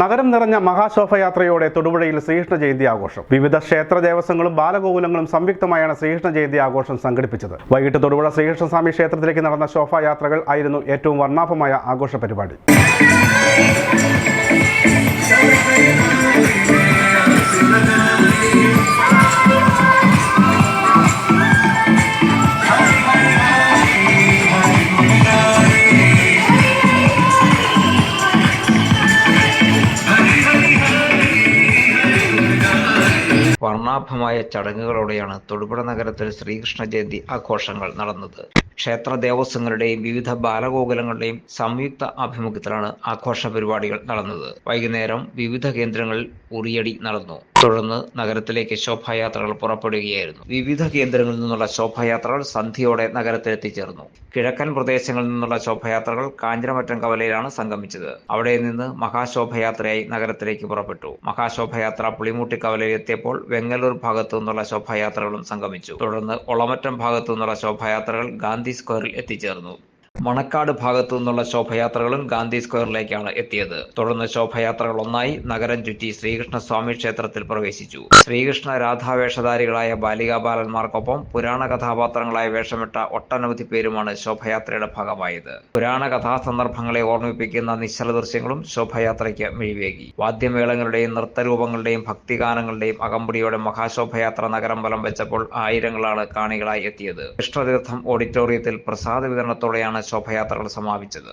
നഗരം നിറഞ്ഞ മഹാശോഭയാത്രയോടെ തൊടുപുഴയിൽ ശ്രീകൃഷ്ണ ജയന്തി ആഘോഷം. വിവിധ ക്ഷേത്ര ദേവസ്വങ്ങളും ബാലഗോകുലങ്ങളും സംയുക്തമായാണ് ശ്രീകൃഷ്ണ ജയന്തി ആഘോഷം സംഘടിപ്പിച്ചത്. വൈകിട്ട് തൊടുപുഴ ശ്രീകൃഷ്ണസ്വാമി ക്ഷേത്രത്തിലേക്ക് നടന്ന ശോഭായാത്രകൾ ആയിരുന്നു ഏറ്റവും വർണാഭമായ ആഘോഷ പരിപാടി. വർണാഭമായ ചടങ്ങുകളോടെയാണ് തൊടുപുഴ നഗരത്തിൽ ശ്രീകൃഷ്ണ ജയന്തി ആഘോഷങ്ങൾ നടന്നത്. ക്ഷേത്ര ദേവസ്വങ്ങളുടെയും വിവിധ ബാലഗോകുലങ്ങളുടെയും സംയുക്ത ആഭിമുഖ്യത്തിലാണ് ആഘോഷ പരിപാടികൾ നടന്നത്. വൈകുന്നേരം വിവിധ കേന്ദ്രങ്ങളിൽ ഉറിയടി നടന്നു. തുടർന്ന് നഗരത്തിലേക്ക് ശോഭായാത്രകൾ പുറപ്പെടുകയായിരുന്നു. വിവിധ കേന്ദ്രങ്ങളിൽ നിന്നുള്ള ശോഭായാത്രകൾ സന്ധ്യയോടെ നഗരത്തിലെത്തിച്ചേർന്നു. കിഴക്കൻ പ്രദേശങ്ങളിൽ നിന്നുള്ള ശോഭായാത്രകൾ കാഞ്ഞിരമറ്റം കവലയിലാണ് സംഗമിച്ചത്. അവിടെ നിന്ന് മഹാശോഭയാത്രയായി നഗരത്തിലേക്ക് പുറപ്പെട്ടു. മഹാശോഭയാത്ര പുളിമൂട്ടി കവലയിൽ എത്തിയപ്പോൾ വെങ്ങല്ലൂർ ഭാഗത്തു നിന്നുള്ള ശോഭായാത്രകളും സംഗമിച്ചു. തുടർന്ന് ഒളമറ്റം ഭാഗത്തു നിന്നുള്ള ശോഭായാത്രകൾ ഗാന്ധി സ്ക്വയറിൽ എത്തിച്ചേർന്നു. മണക്കാട് ഭാഗത്തു നിന്നുള്ള ശോഭയാത്രകളും ഗാന്ധി സ്ക്വയറിലേക്കാണ് എത്തിയത്. തുടർന്ന് ശോഭയാത്രകൾ ഒന്നായി നഗരം ചുറ്റി ശ്രീകൃഷ്ണ സ്വാമി ക്ഷേത്രത്തിൽ പ്രവേശിച്ചു. ശ്രീകൃഷ്ണ രാധാവേഷധാരികളായ ബാലികാബാലന്മാർക്കൊപ്പം പുരാണ കഥാപാത്രങ്ങളായ വേഷമിട്ട ഒട്ടനവധി പേരുമാണ് ശോഭയാത്രയുടെ ഭാഗമായത്. പുരാണ കഥാസന്ദർഭങ്ങളെ ഓർമ്മിപ്പിക്കുന്ന നിശ്ചല ദൃശ്യങ്ങളും ശോഭയാത്രയ്ക്ക് മിഴിവേകി. വാദ്യമേളങ്ങളുടെയും നൃത്തരൂപങ്ങളുടെയും ഭക്തിഗാനങ്ങളുടെയും അകമ്പടിയോടെ മഹാശോഭയാത്ര നഗരം വലം വെച്ചപ്പോൾ ആയിരങ്ങളാണ് കാണികളായി എത്തിയത്. കൃഷ്ണതീർത്ഥം ഓഡിറ്റോറിയത്തിൽ പ്രസാദ വിതരണത്തോടെയാണ് ശോഭയാത്രകൾ സമാപിച്ചത്.